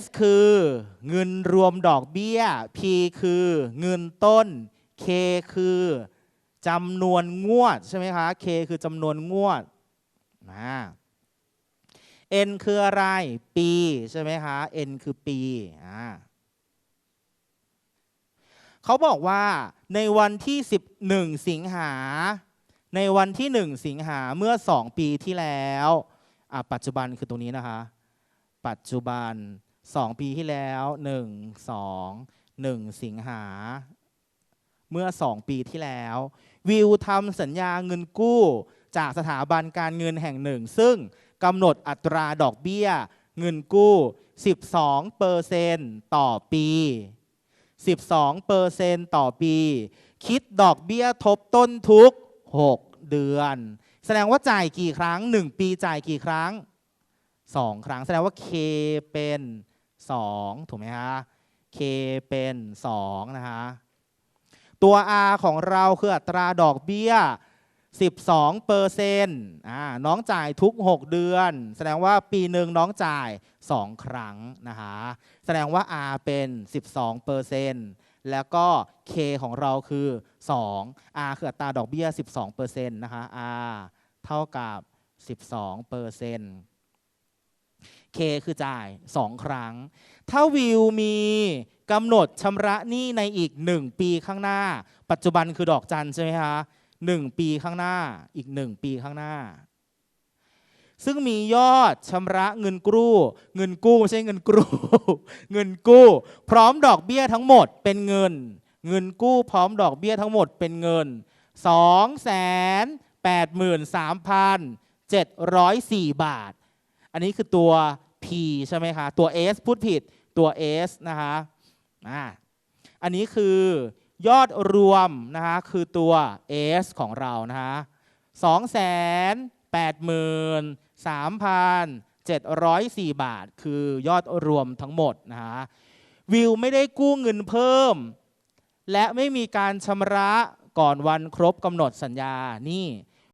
S คือเงินรวมดอกเบี้ย P คือเงินต้น K คือจำนวนงวดใช่ไหมคะ K คือจำนวนงวดนะ N คืออะไร ปีใช่ไหมคะ N คือปีอ่าเขาบอกว่าในวันที่ 11 สิงหา ในวันที่ 1 สิงหาเมื่อ 2 ปีที่แล้ว ปัจจุบันคือตรงนี้นะคะ ปัจจุบัน 2 ปีที่แล้ว 1 2 1 สิงหา เมื่อ 2 ปีที่แล้ว วิวทำสัญญาเงินกู้ จากสถาบันการเงินแห่งหนึ่ง ซึ่งกำหนดอัตราดอกเบี้ย เงินกู้ 12เปอร์เซนต์ต่อปี 12เปอร์เซนต์ต่อปี คิดดอกเบี้ยทบต้นทุก 6 เดือน แสดงว่าจ่ายกี่ครั้ง 1 ปีจ่ายกี่ครั้ง 2 ครั้ง แสดงว่า K เป็น 2 ถูกไหมฮะ K เป็น2นะคะตัว R ของเราคืออัตราดอกเบี้ย 12เปอร์เซ็นต์น้องจ่ายทุก 6 เดือน แสดงว่าปีหนึ่งน้องจ่าย 2 ครั้งนะคะแสดงว่า R เป็น 12เปอร์เซ็นต์แล้วก็ K ของเราคือ 2 R คืออัตราดอกเบี้ย 12เปอร์เซ็นต์นะคะ R เท่ากับ 12เปอร์เซ็นต์ K คือจ่าย 2 ครั้ง ถ้าวิวมีกำหนดชำระหนี้ในอีก 1 ปีข้างหน้า ปัจจุบันคือดอกจันใช่ไหมคะหนึ่งปีข้างหน้าอีก 1 ปีข้างหน้า ซึ่งมียอดชำระเงินกู้ เงินกู้ไม่ใช่เงินกู้ เงินกู้ พร้อมดอกเบี้ยทั้งหมดเป็นเงิน เงินกู้พร้อมดอกเบี้ยทั้งหมดเป็นเงิน2 8 3 704 บาท อันนี้คือตัว P ใช่ไหมคะ ตัว S พูดผิด ตัว S นะคะอ่าอันนี้คือยอดรวมนะคะคือตัว S ของเรานะคะ2 8 3 704บาท คือยอดรวมทั้งหมดนะคะวิวไม่ได้กู้เงินเพิ่ม และไม่มีการชำระก่อนวันครบกำหนดสัญญา นี่